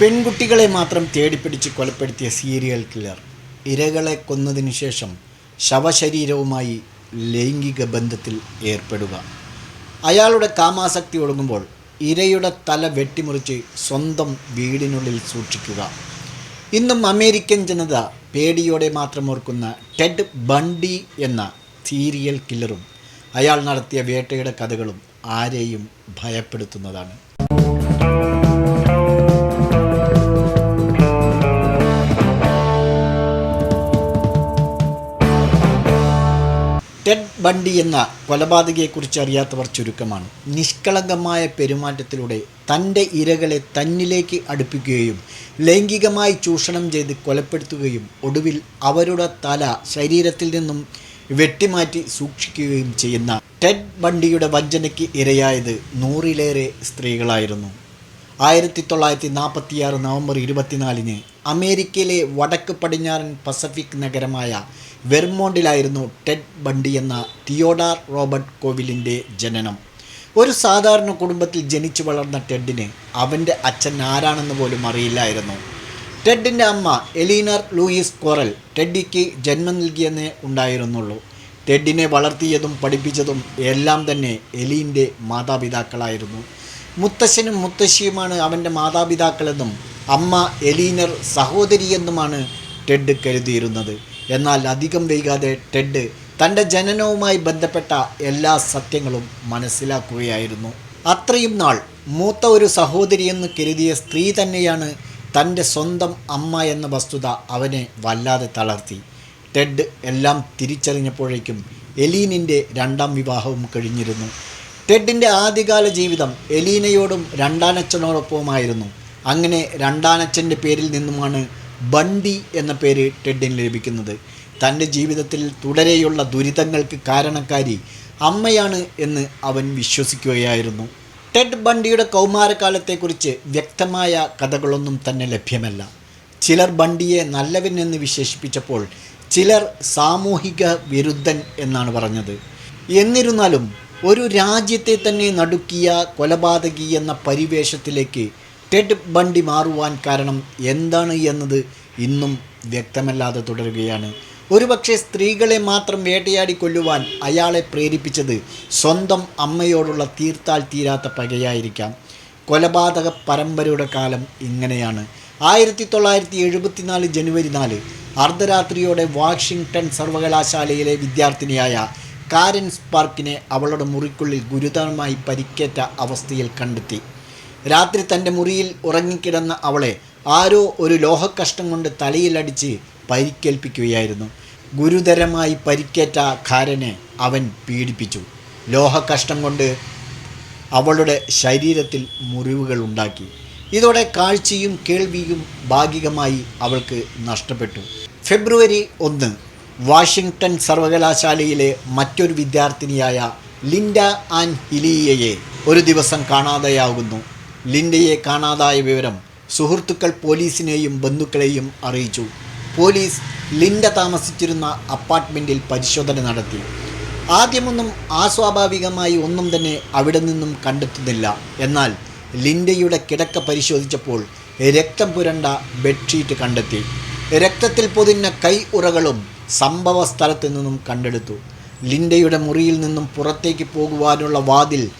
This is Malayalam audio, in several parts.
പെൺകുട്ടികളെ മാത്രം തേടിപ്പിടിച്ച് കൊലപ്പെടുത്തിയ സീരിയൽ കില്ലർ ഇരകളെ കൊന്നതിനു ശേഷം ശവശരീരവുമായി ലൈംഗിക ബന്ധത്തിൽ ഏർപ്പെടുക. അയാളുടെ കാമാസക്തി ഒടുങ്ങുമ്പോൾ ഇരയുടെ തല വെട്ടിമുറിച്ച് സ്വന്തം വീടിനുള്ളിൽ സൂക്ഷിക്കുക. ഇന്നും അമേരിക്കൻ ജനത പേടിയോടെ മാത്രം ഓർക്കുന്ന ടെഡ് ബണ്ടി എന്ന സീരിയൽ കില്ലറും അയാൾ നടത്തിയ വേട്ടയുടെ കഥകളും ആരെയും ഭയപ്പെടുത്തുന്നതാണ്. ടെഡ് ബണ്ടി എന്ന കൊലപാതകയെക്കുറിച്ച് അറിയാത്തവർ ചുരുക്കമാണ്. നിഷ്കളങ്കമായ പെരുമാറ്റത്തിലൂടെ തന്റെ ഇരകളെ തന്നിലേക്ക് അടുപ്പിക്കുകയും ലൈംഗികമായി ചൂഷണം ചെയ്ത് കൊലപ്പെടുത്തുകയും ഒടുവിൽ അവരുടെ തല ശരീരത്തിൽ നിന്നും വെട്ടിമാറ്റി സൂക്ഷിക്കുകയും ചെയ്യുന്ന ടെഡ് ബണ്ടിയുടെ വഞ്ചനയ്ക്ക് ഇരയായത് നൂറിലേറെ സ്ത്രീകളായിരുന്നു. ആയിരത്തി തൊള്ളായിരത്തി നാൽപ്പത്തിയാറ് നവംബർ ഇരുപത്തിനാലിന് അമേരിക്കയിലെ വടക്ക് പടിഞ്ഞാറൻ പസഫിക് നഗരമായ വെർമോണ്ടിലായിരുന്നു ടെഡ് ബണ്ടി എന്ന തിയോഡാർ റോബർട്ട് കോവിലിന്റെ ജനനം. ഒരു സാധാരണ കുടുംബത്തിൽ ജനിച്ചു വളർന്ന ടെഡിന് അവന്റെ അച്ഛൻ ആരാണെന്ന് പോലും അറിയില്ലായിരുന്നു. ടെഡിന്റെ അമ്മ എലീനർ ലൂയിസ് കോറൽ ടെഡിക്ക് ജന്മം നൽകിയെന്നേ ഉണ്ടായിരുന്നുള്ളൂ. ടെഡിനെ വളർത്തിയതും പഠിപ്പിച്ചതും എല്ലാം തന്നെ എലീന്റെ മാതാപിതാക്കളായിരുന്നു. മുത്തശ്ശനും മുത്തശ്ശിയുമാണ് അവന്റെ മാതാപിതാക്കളെന്നും അമ്മ എലീനർ സഹോദരിയെന്നുമാണ് ടെഡ് കരുതിയിരുന്നത്. എന്നാൽ അധികം വൈകാതെ ടെഡ് തന്റെ ജനനവുമായി ബന്ധപ്പെട്ട എല്ലാ സത്യങ്ങളും മനസ്സിലാക്കുകയായിരുന്നു. അത്രയും നാൾ മൂത്ത ഒരു സഹോദരിയെന്ന് കരുതിയ സ്ത്രീ തന്നെയാണ് തന്റെ സ്വന്തം അമ്മ എന്ന വസ്തുത അവനെ വല്ലാതെ തളർത്തി. ടെഡ് എല്ലാം തിരിച്ചറിഞ്ഞപ്പോഴേക്കും എലീനിന്റെ രണ്ടാം വിവാഹവും കഴിഞ്ഞിരുന്നു. ടെഡിന്റെ ആദ്യകാല ജീവിതം എലീനയോടും രണ്ടാനച്ഛനോടൊപ്പമായിരുന്നു അങ്ങനെ രണ്ടാനച്ഛന്റെ പേരിൽ നിന്നുമാണ് ബണ്ടി എന്ന പേര് ടെഡിന് ലഭിക്കുന്നത്. തന്റെ ജീവിതത്തിൽ തുടരെയുള്ള ദുരിതങ്ങൾക്ക് കാരണക്കാരി അമ്മയാണ് എന്ന് അവൻ വിശ്വസിക്കുകയായിരുന്നു. ടെഡ് ബണ്ടിയുടെ കൗമാരകാലത്തെക്കുറിച്ച് വ്യക്തമായ കഥകളൊന്നും തന്നെ ലഭ്യമല്ല. ചിലർ ബണ്ടിയെ നല്ലവൻ എന്ന് വിശേഷിപ്പിച്ചപ്പോൾ ചിലർ സാമൂഹിക വിരുദ്ധൻ എന്നാണ് പറഞ്ഞത്. എന്നിരുന്നാലും ഒരു രാജ്യത്തെ തന്നെ നടുക്കിയ കൊലപാതകി എന്ന പരിവേഷത്തിലേക്ക് ടെഡ് ബണ്ടി മാറുവാൻ കാരണം എന്താണ് എന്നത് ഇന്നും വ്യക്തമല്ലാതെ തുടരുകയാണ്. ഒരുപക്ഷെ സ്ത്രീകളെ മാത്രം വേട്ടയാടി കൊല്ലുവാൻ അയാളെ പ്രേരിപ്പിച്ചത് സ്വന്തം അമ്മയോടുള്ള തീർത്താൽ തീരാത്ത പകയായിരിക്കാം. കൊലപാതക പരമ്പരയുടെ കാലം ഇങ്ങനെയാണ്. ആയിരത്തി തൊള്ളായിരത്തി എഴുപത്തിനാല് ജനുവരി നാല് അർദ്ധരാത്രിയോടെ വാഷിങ്ടൺ സർവകലാശാലയിലെ വിദ്യാർത്ഥിനിയായ കാരൻ സ്പാർക്കിനെ അവളുടെ മുറിക്കുള്ളിൽ ഗുരുതരമായി പരിക്കേറ്റ അവസ്ഥയിൽ കണ്ടെത്തി. രാത്രി തന്റെ മുറിയിൽ ഉറങ്ങിക്കിടന്ന അവളെ ആരോ ഒരു ലോഹക്കഷ്ടം കൊണ്ട് തലയിലടിച്ച് പരിക്കേൽപ്പിക്കുകയായിരുന്നു. ഗുരുതരമായി പരിക്കേറ്റ ഖാരനെ അവൻ പീഡിപ്പിച്ചു. ലോഹക്കഷ്ടം കൊണ്ട് അവളുടെ ശരീരത്തിൽ മുറിവുകൾ ഉണ്ടാക്കി. ഇതോടെ കാഴ്ചയും കേൾവിയും ഭാഗികമായി അവൾക്ക് നഷ്ടപ്പെട്ടു. ഫെബ്രുവരി ഒന്ന് വാഷിങ്ടൺ സർവകലാശാലയിലെ മറ്റൊരു വിദ്യാർത്ഥിനിയായ ലിൻഡ ആൻഡ് ഹിലിയയെ ഒരു ദിവസം കാണാതെയാകുന്നു. ലിൻഡയെ കാണാതായ വിവരം സുഹൃത്തുക്കൾ പോലീസിനെയും ബന്ധുക്കളെയും അറിയിച്ചു. പോലീസ് ലിൻഡ താമസിച്ചിരുന്ന അപ്പാർട്ട്മെന്റിൽ പരിശോധന നടത്തി. ആദ്യമൊന്നും അസ്വാഭാവികമായി ഒന്നും തന്നെ അവിടെ നിന്നും കണ്ടെത്തുന്നില്ല. എന്നാൽ ലിൻഡയുടെ കിടക്ക പരിശോധിച്ചപ്പോൾ രക്തം പുരണ്ട ബെഡ്ഷീറ്റ് കണ്ടെത്തി. രക്തത്തിൽ പൊതിഞ്ഞ കൈ ഉറകളും സംഭവ സ്ഥലത്ത് നിന്നും കണ്ടെടുത്തു. ലിൻഡയുടെ മുറിയിൽ നിന്നും പുറത്തേക്ക് പോകുവാനുള്ള വാതിൽ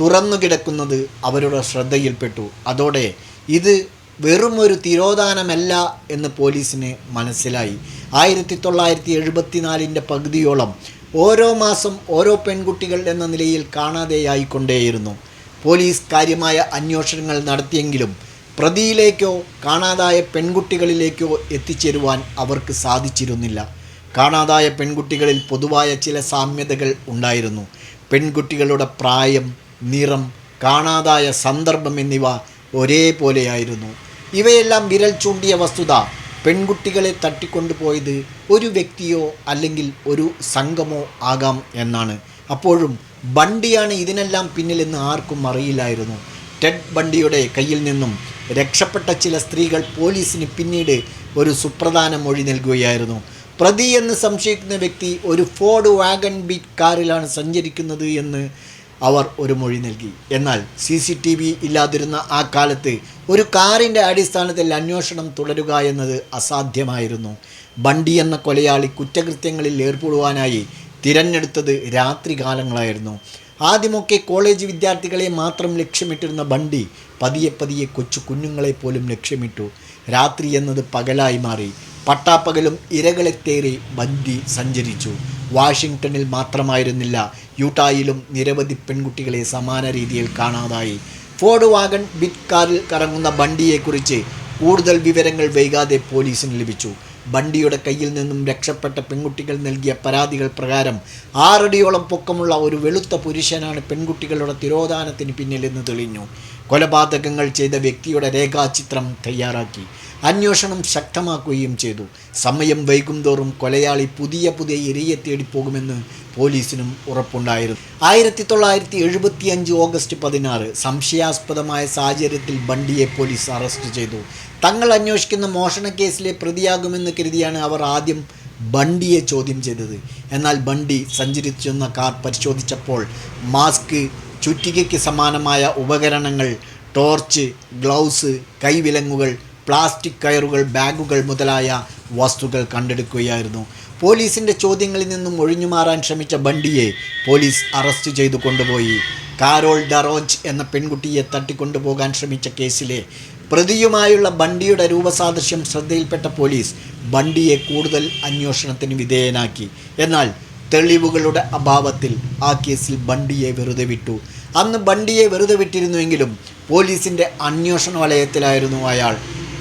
തുറന്നു കിടക്കുന്നത് അവരുടെ ശ്രദ്ധയിൽപ്പെട്ടു. അതോടെ ഇത് വെറുമൊരു തിരോധാനമല്ല എന്ന് പോലീസിന് മനസ്സിലായി. ആയിരത്തി തൊള്ളായിരത്തി എഴുപത്തിനാലിന്റെ പകുതിയോളം ഓരോ മാസം ഓരോ പെൺകുട്ടികൾ എന്ന നിലയിൽ കാണാതെയായിക്കൊണ്ടേയിരുന്നു. പോലീസ് കാര്യമായ അന്വേഷണങ്ങൾ നടത്തിയെങ്കിലും പ്രതിയിലേക്കോ കാണാതായ പെൺകുട്ടികളിലേക്കോ എത്തിച്ചേരുവാൻ അവർക്ക് സാധിച്ചിരുന്നില്ല. കാണാതായ പെൺകുട്ടികളിൽ പൊതുവായ ചില സാമ്യതകൾ ഉണ്ടായിരുന്നു. പെൺകുട്ടികളുടെ പ്രായം നിറം കാണാതായ സന്ദർഭം എന്നിവ ഒരേപോലെയായിരുന്നു. ഇവയെല്ലാം വിരൽ ചൂണ്ടിയ വസ്തുത. പെൺകുട്ടികളെ തട്ടിക്കൊണ്ടുപോയത് ഒരു വ്യക്തിയോ അല്ലെങ്കിൽ ഒരു സംഘമോ ആകാം എന്നാണ്. അപ്പോഴും ബണ്ടിയാണ് ഇതിനെല്ലാം പിന്നിലെന്ന് ആർക്കും അറിയില്ലായിരുന്നു. ടെഡ് ബണ്ടിയുടെ കയ്യിൽ നിന്നും രക്ഷപ്പെട്ട ചില സ്ത്രീകൾ പോലീസിന് പിന്നീട് ഒരു സുപ്രധാന മൊഴി നൽകുകയായിരുന്നു. പ്രതി എന്ന് സംശയിക്കുന്ന വ്യക്തി ഒരു ഫോർഡ് വാഗൺ ബീറ്റ് കാറിലാണ് സഞ്ചരിക്കുന്നത് എന്ന് അവർ ഒരു മൊഴി നൽകി. എന്നാൽ സി സി ടി വി ഇല്ലാതിരുന്ന ആ കാലത്ത് ഒരു കാറിന്റെ അടിസ്ഥാനത്തിൽ അന്വേഷണം തുടരുക എന്നത് അസാധ്യമായിരുന്നു. ബണ്ടി എന്ന കൊലയാളി കുറ്റകൃത്യങ്ങളിൽ ഏർപ്പെടുവാനായി തിരഞ്ഞെടുത്തത് രാത്രികാലങ്ങളായിരുന്നു ആദ്യമൊക്കെ കോളേജ് വിദ്യാർത്ഥികളെ മാത്രം ലക്ഷ്യമിട്ടിരുന്ന ബണ്ടി പതിയെ പതിയെ കൊച്ചു കുഞ്ഞുങ്ങളെ പോലും ലക്ഷ്യമിട്ടു. രാത്രി എന്നത് പകലായി മാറി. പട്ടാപ്പകലും ഇരകളെ തേറി ബണ്ടി സഞ്ചരിച്ചു. വാഷിങ്ടണിൽ മാത്രമായിരുന്നില്ല. യൂട്ടായിലും നിരവധി പെൺകുട്ടികളെ സമാന രീതിയിൽ കാണാതായി. ഫോർഡ് വാഗൺ ബിറ്റ് കാറിൽ കറങ്ങുന്ന ബണ്ടിയെക്കുറിച്ച് കൂടുതൽ വിവരങ്ങൾ വൈകാതെ പോലീസിന് ലഭിച്ചു. ബണ്ടിയുടെ കയ്യിൽ നിന്നും രക്ഷപ്പെട്ട പെൺകുട്ടികൾ നൽകിയ പരാതികൾ പ്രകാരം ആറടിയോളം പൊക്കമുള്ള ഒരു വെളുത്ത പുരുഷനാണ് പെൺകുട്ടികളുടെ തിരോധാനത്തിന് പിന്നിലെന്ന് തെളിഞ്ഞു. കൊലപാതകങ്ങൾ ചെയ്ത വ്യക്തിയുടെ രേഖാചിത്രം തയ്യാറാക്കി. അന്വേഷണം ശക്തമാക്കുകയും ചെയ്തു. സമയം വൈകുംതോറും കൊലയാളി പുതിയ പുതിയ ഇരയെ തേടിപ്പോകുമെന്ന് പോലീസിനും ഉറപ്പുണ്ടായിരുന്നു. ആയിരത്തി തൊള്ളായിരത്തി എഴുപത്തി അഞ്ച് ഓഗസ്റ്റ് പതിനാറ് സംശയാസ്പദമായ സാഹചര്യത്തിൽ ബണ്ടിയെ പോലീസ് അറസ്റ്റ് ചെയ്തു. തങ്ങൾ അന്വേഷിക്കുന്ന മോഷണ കേസിലെ പ്രതിയാകുമെന്ന് കരുതിയാണ് അവർ ആദ്യം ബണ്ടിയെ ചോദ്യം ചെയ്തത്. എന്നാൽ ബണ്ടി സഞ്ചരിച്ചിരുന്ന കാർ പരിശോധിച്ചപ്പോൾ മാസ്ക് ചുറ്റികയ്ക്ക് സമാനമായ ഉപകരണങ്ങൾ ടോർച്ച് ഗ്ലൗസ് കൈവിലങ്ങുകൾ പ്ലാസ്റ്റിക് കയറുകൾ ബാഗുകൾ മുതലായ വസ്തുക്കൾ കണ്ടെടുക്കുകയായിരുന്നു. പോലീസിന്റെ ചോദ്യങ്ങളിൽ നിന്നും ഒഴിഞ്ഞു മാറാൻ ശ്രമിച്ച ബണ്ടിയെ പോലീസ് അറസ്റ്റ് ചെയ്തു കൊണ്ടുപോയി. കാരോൾ ഡറോജ് എന്ന പെൺകുട്ടിയെ തട്ടിക്കൊണ്ടുപോകാൻ ശ്രമിച്ച കേസിലെ പ്രതിയുമായുള്ള ബണ്ടിയുടെ രൂപസാദൃശ്യം ശ്രദ്ധയിൽപ്പെട്ട പോലീസ് ബണ്ടിയെ കൂടുതൽ അന്വേഷണത്തിന് വിധേയനാക്കി. എന്നാൽ തെളിവുകളുടെ അഭാവത്തിൽ ആ കേസിൽ ബണ്ടിയെ വെറുതെ വിട്ടു. അന്ന് ബണ്ടിയെ വെറുതെ വിട്ടിരുന്നുവെങ്കിലും പോലീസിന്റെ അന്വേഷണ വലയത്തിലായിരുന്നു അയാൾ.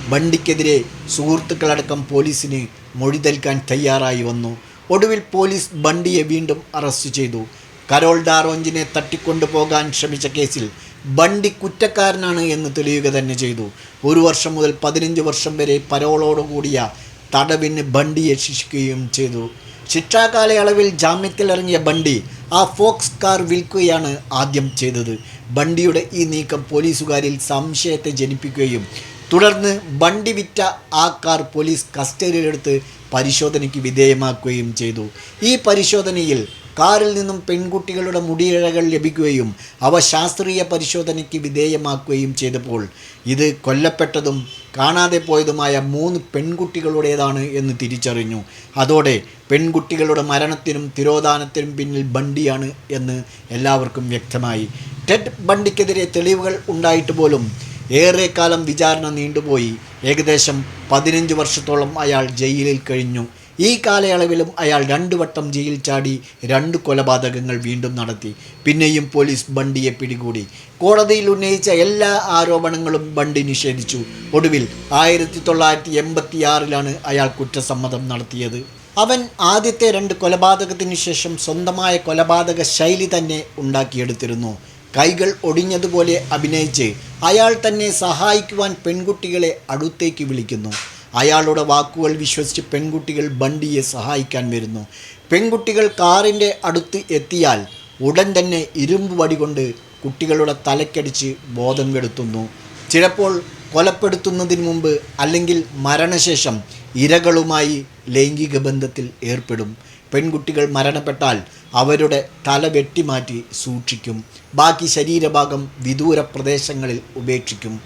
ബണ്ടിക്കെതിരെ സുഹൃത്തുക്കളടക്കം പോലീസിന് മൊഴി നൽകാൻ തയ്യാറായി വന്നു. ഒടുവിൽ പോലീസ് ബണ്ടിയെ വീണ്ടും അറസ്റ്റ് ചെയ്തു. കരോൾ ഡാറോഞ്ചിനെ തട്ടിക്കൊണ്ടുപോകാൻ ശ്രമിച്ച കേസിൽ ബണ്ടി കുറ്റക്കാരനാണ് എന്ന് തെളിയുക തന്നെ ചെയ്തു. ഒരു വർഷം മുതൽ പതിനഞ്ച് വർഷം വരെ പരോളോടുകൂടിയ തടവിന് ബണ്ടിയെ ശിക്ഷിക്കുകയും ചെയ്തു. ശിക്ഷാകാലയളവിൽ ജാമ്യത്തിലിറങ്ങിയ ബണ്ടി ആ ഫോക്സ് കാർ വിൽക്കുകയാണ് ആദ്യം ചെയ്തത്. ബണ്ടിയുടെ ഈ നീക്കം പോലീസുകാരിൽ സംശയത്തെ ജനിപ്പിക്കുകയും തുടർന്ന് ബണ്ടി വിറ്റ ആ കാർ പോലീസ് കസ്റ്റഡിയിലെടുത്ത് പരിശോധനയ്ക്ക് വിധേയമാക്കുകയും ചെയ്തു. ഈ പരിശോധനയിൽ കാറിൽ നിന്നും പെൺകുട്ടികളുടെ മുടിയിഴകൾ ലഭിക്കുകയും അവ ശാസ്ത്രീയ പരിശോധനയ്ക്ക് വിധേയമാക്കുകയും ചെയ്തപ്പോൾ ഇത് കൊല്ലപ്പെട്ടതും കാണാതെ പോയതുമായ മൂന്ന് പെൺകുട്ടികളുടേതാണ് എന്ന് തിരിച്ചറിഞ്ഞു. അതോടെ പെൺകുട്ടികളുടെ മരണത്തിനും തിരോധാനത്തിനും പിന്നിൽ ബണ്ടിയാണ് എന്ന് എല്ലാവർക്കും വ്യക്തമായി. ടെഡ് ബണ്ടിക്കെതിരെ തെളിവുകൾ ഉണ്ടായിട്ട് പോലും ഏറെക്കാലം വിചാരണ നീണ്ടുപോയി. ഏകദേശം പതിനഞ്ച് വർഷത്തോളം അയാൾ ജയിലിൽ കഴിഞ്ഞു. ഈ കാലയളവിലും അയാൾ രണ്ടു വട്ടം ജയിൽ ചാടി രണ്ട് കൊലപാതകങ്ങൾ വീണ്ടും നടത്തി. പിന്നെയും പോലീസ് ബണ്ടിയെ പിടികൂടി. കോടതിയിൽ ഉന്നയിച്ച എല്ലാ ആരോപണങ്ങളും ബണ്ടി നിഷേധിച്ചു. ഒടുവിൽ ആയിരത്തി തൊള്ളായിരത്തി എൺപത്തി ആറിലാണ് അയാൾ കുറ്റസമ്മതം നടത്തിയത്. അവൻ ആദ്യത്തെ രണ്ട് കൊലപാതകത്തിന് ശേഷം സ്വന്തമായ കൊലപാതക ശൈലി തന്നെ ഉണ്ടാക്കിയെടുത്തിരുന്നു. കൈകൾ ഒടിഞ്ഞതുപോലെ അഭിനയിച്ച് അയാൾ തന്നെ സഹായിക്കുവാൻ പെൺകുട്ടികളെ അടുത്തേക്ക് വിളിക്കുന്നു. അയാളുടെ വാക്കുകൾ വിശ്വസിച്ച് പെൺകുട്ടികൾ ബണ്ടിയെ സഹായിക്കാൻ വരുന്നു. പെൺകുട്ടികൾ കാറിന്റെ അടുത്ത് എത്തിയാൽ ഉടൻ തന്നെ ഇരുമ്പ് വടി കൊണ്ട് കുട്ടികളുടെ തലക്കടിച്ച് ബോധം കെടുത്തുന്നു. ചിലപ്പോൾ കൊലപ്പെടുത്തുന്നതിന് മുമ്പ് അല്ലെങ്കിൽ മരണശേഷം ഇരകളുമായി ലൈംഗിക ബന്ധത്തിൽ ഏർപ്പെടും. പെൺകുട്ടികൾ മരണപ്പെട്ടാൽ അവരുടെ തല വെട്ടിമാറ്റി സൂക്ഷിക്കും. ബാക്കി ശരീരഭാഗം വിദൂര പ്രദേശങ്ങളിൽ ഉപേക്ഷിക്കും.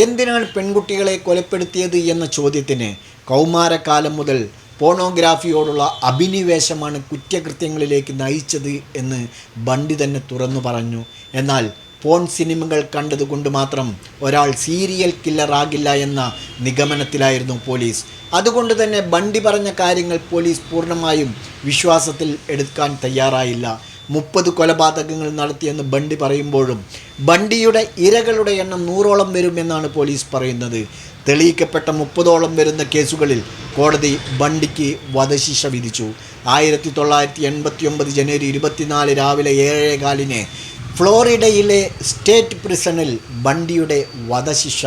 എന്തിനാണ് പെൺകുട്ടികളെ കൊലപ്പെടുത്തിയത് എന്ന ചോദ്യത്തിന് കൗമാരക്കാലം മുതൽ പോണോഗ്രാഫിയോടുള്ള അഭിനിവേശമാണ് കുറ്റകൃത്യങ്ങളിലേക്ക് നയിച്ചത് എന്ന് ബണ്ടി തന്നെ തുറന്നു പറഞ്ഞു. എന്നാൽ പോൺ സിനിമകൾ കണ്ടതുകൊണ്ട് മാത്രം ഒരാൾ സീരിയൽ കില്ലറാകില്ല എന്ന നിഗമനത്തിലായിരുന്നു പോലീസ്. അതുകൊണ്ട് തന്നെ ബണ്ടി പറഞ്ഞ കാര്യങ്ങൾ പോലീസ് പൂർണമായും വിശ്വാസത്തിൽ എടുക്കാൻ തയ്യാറായില്ല. മുപ്പത് കൊലപാതകങ്ങൾ നടത്തിയെന്ന് ബണ്ടി പറയുമ്പോഴും ബണ്ടിയുടെ ഇരകളുടെ എണ്ണം നൂറോളം വരുമെന്നാണ് പോലീസ് പറയുന്നത്. തെളിയിക്കപ്പെട്ട മുപ്പതോളം വരുന്ന കേസുകളിൽ കോടതി ബണ്ടിക്ക് വധശിക്ഷ വിധിച്ചു. ആയിരത്തി തൊള്ളായിരത്തി എൺപത്തി ഒമ്പത് ജനുവരി ഇരുപത്തിനാല് രാവിലെ ഏഴേകാലിന് ഫ്ലോറിഡയിലെ സ്റ്റേറ്റ് പ്രിസണിൽ ബണ്ടിയുടെ വധശിക്ഷ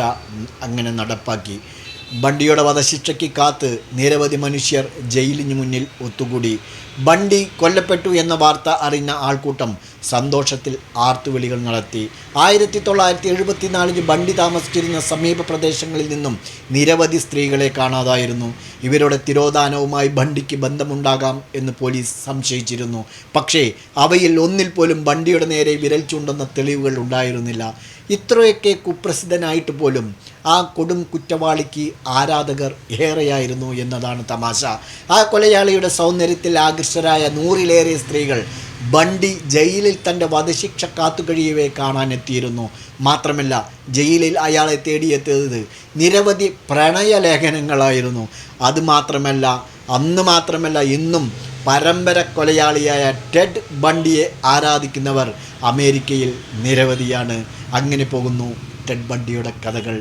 അങ്ങനെ നടപ്പാക്കി. ബണ്ടിയുടെ വധശിക്ഷയ്ക്ക് കാത്ത് നിരവധി മനുഷ്യർ ജയിലിന് മുന്നിൽ ഒത്തുകൂടി. ബണ്ടി കൊല്ലപ്പെട്ടു എന്ന വാർത്ത അറിഞ്ഞ ആൾക്കൂട്ടം സന്തോഷത്തിൽ ആർത്തുവിളികൾ നടത്തി. ആയിരത്തി തൊള്ളായിരത്തി എഴുപത്തിനാലിൽ ബണ്ടി താമസിച്ചിരുന്ന സമീപ പ്രദേശങ്ങളിൽ നിന്നും നിരവധി സ്ത്രീകളെ കാണാതായിരുന്നു. ഇവരുടെ തിരോധാനവുമായി ബണ്ടിക്ക് ബന്ധമുണ്ടാകാം എന്ന് പോലീസ് സംശയിച്ചിരുന്നു. പക്ഷേ അവയിൽ ഒന്നിൽ പോലും ബണ്ടിയുടെ നേരെ വിരൽ ചൂണ്ടുന്ന തെളിവുകൾ ഉണ്ടായിരുന്നില്ല. ഇത്രയൊക്കെ കുപ്രസിദ്ധനായിട്ട് പോലും ആ കൊടും കുറ്റവാളിക്ക് ആരാധകർ ഏറെയായിരുന്നു എന്നതാണ് തമാശ. ആ കൊലയാളിയുടെ സൗന്ദര്യത്തിൽ ആകൃഷ്ടരായ നൂറിലേറെ സ്ത്രീകൾ ബണ്ടി ജയിലിൽ തന്റെ വധശിക്ഷ കാത്തുകഴിയവെ കാണാനെത്തിയിരുന്നു. മാത്രമല്ല ജയിലിൽ അയാളെ തേടിയെത്തിയത് നിരവധി പ്രണയലേഖനങ്ങളായിരുന്നു അതുമാത്രമല്ല അന്ന് മാത്രമല്ല ഇന്നും പരമ്പര കൊലയാളിയായ ടെഡ് ബണ്ടിയെ ആരാധിക്കുന്നവർ അമേരിക്കയിൽ നിരവധിയാണ്. അങ്ങനെ പോകുന്നു ടെഡ് ബണ്ടിയുടെ കഥകൾ.